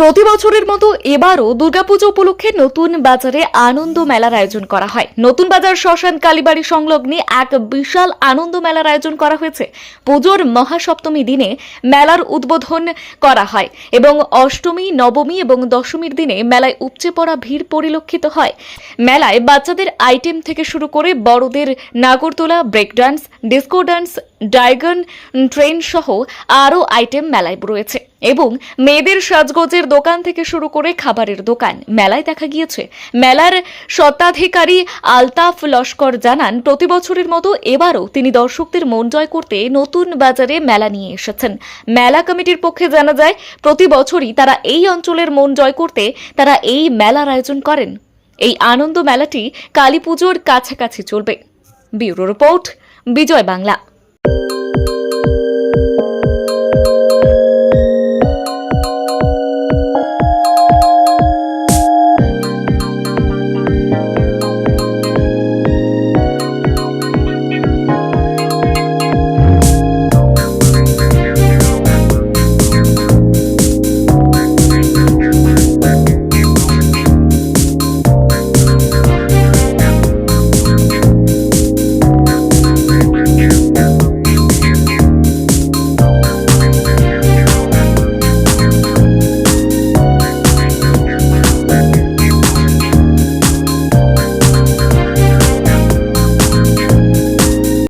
প্রতি বছরের মতো এবারও দুর্গাপুজো উপলক্ষে নতুন বাজারে আনন্দ মেলার আয়োজন করা হয়। নতুন বাজার শ্মশান কালীবাড়ি সংলগ্নে এক বিশাল আনন্দ মেলার আয়োজন করা হয়েছে। পুজোর মহাসপ্তমী দিনে মেলার উদ্বোধন করা হয় এবং অষ্টমী, নবমী এবং দশমীর দিনে মেলায় উপচে পড়া ভিড় পরিলক্ষিত হয়। মেলায় বাচ্চাদের আইটেম থেকে শুরু করে বড়দের নাগরতোলা break dance disco dance dragon train সহ আরও আইটেম মেলায় রয়েছে এবং মেয়েদের সাজগোজের দোকান থেকে শুরু করে খাবারের দোকান মেলায় দেখা গিয়েছে। মেলার স্বত্বাধিকারী আলতাফ লস্কর জানান, প্রতি বছরের মতো এবারও তিনি দর্শকদের মন জয় করতে নতুন বাজারে মেলা নিয়ে এসেছেন। মেলা কমিটির পক্ষে জানা যায়, প্রতি বছরই তারা এই অঞ্চলের মন জয় করতে তারা এই মেলার আয়োজন করেন। এই আনন্দ মেলাটি কালী পুজোর কাছাকাছি চলবে। Bureau report, Bijoy Bangla. you